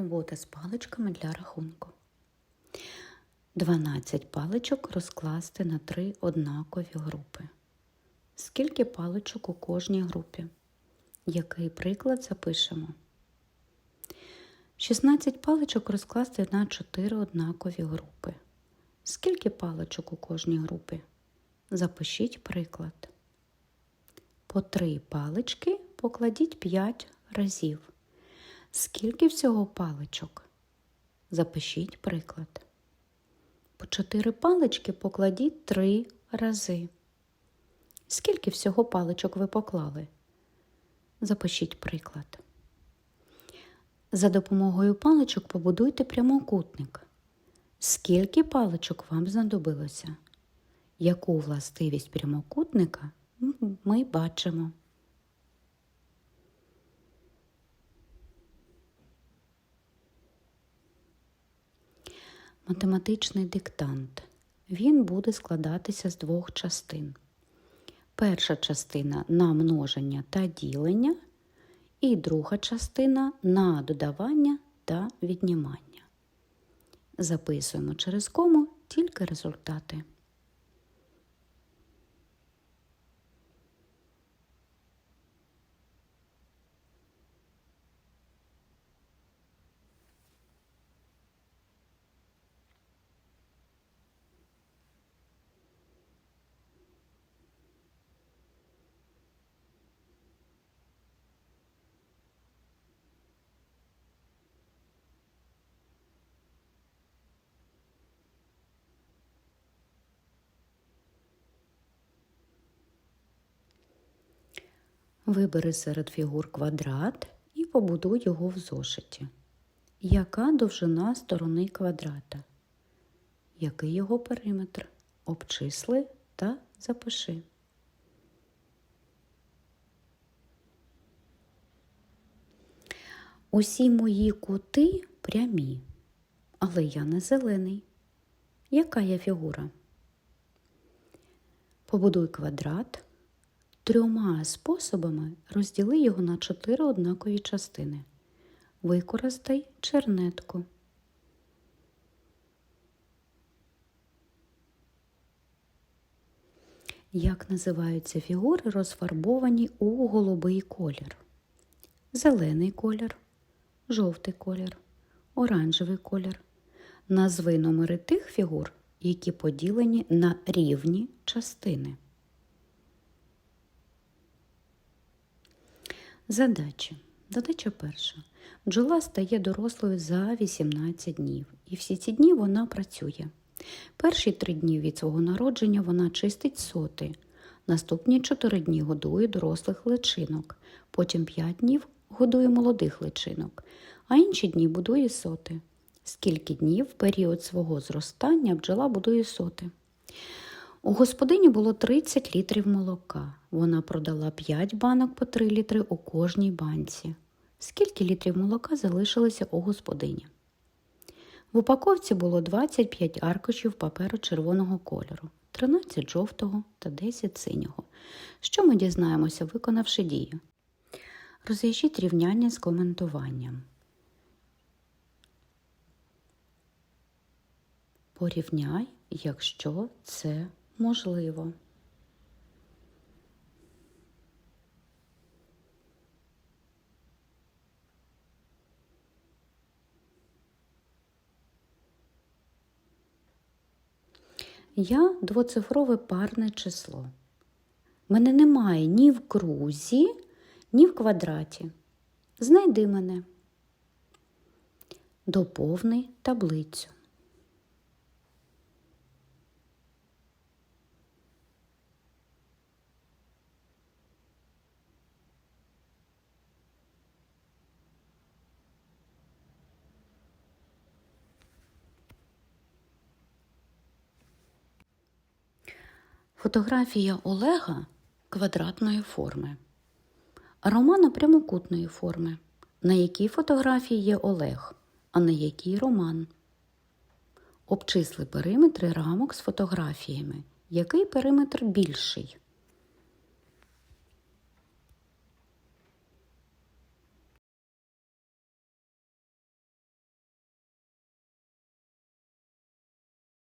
робота з паличками для рахунку. 12 паличок розкласти на три однакові групи. Скільки паличок у кожній групі? Який приклад запишемо? 16 паличок розкласти на 4 однакові групи. Скільки паличок у кожній групі? Запишіть приклад. По 3 палички покладіть 5 разів. Скільки всього паличок? Запишіть приклад. По 4 палички покладіть 3 рази. Скільки всього паличок ви поклали? Запишіть приклад. За допомогою паличок побудуйте прямокутник. Скільки паличок вам знадобилося? Яку властивість прямокутника ми бачимо? Математичний диктант. Він буде складатися з двох частин. Перша частина на множення та ділення, і друга частина на додавання та віднімання. Записуємо через кому тільки результати. Вибери серед фігур квадрат і побудуй його в зошиті. Яка довжина сторони квадрата? Який його периметр? Обчисли та запиши. Усі мої кути прямі, але я не зелений. Яка є фігура? Побудуй квадрат. Трьома способами розділи його на чотири однакові частини. Використай чернетку. Як називаються фігури, розфарбовані у голубий колір? Зелений колір, жовтий колір, оранжевий колір. Назви номери тих фігур, які поділені на рівні частини. Задачі. Задача перша. Бджола стає дорослою за 18 днів, і всі ці дні вона працює. Перші три дні від свого народження вона чистить соти. Наступні чотири дні годує дорослих личинок, потім п'ять днів годує молодих личинок, а інші дні будує соти. Скільки днів в період свого зростання бджола будує соти? У господині було 30 літрів молока. Вона продала 5 банок по 3 літри у кожній банці. Скільки літрів молока залишилося у господині? В упаковці було 25 аркушів паперу червоного кольору, 13 жовтого та 10 синього. Що ми дізнаємося, виконавши дію? Розв'яжіть рівняння з коментуванням. Порівняй, якщо це можливо. Я двоцифрове парне число. Мене немає ні в крузі, ні в квадраті. Знайди мене. Доповни таблицю. Фотографія Олега квадратної форми. Романа прямокутної форми. На якій фотографії є Олег, а на якій Роман. Обчисли периметри рамок з фотографіями. Який периметр більший?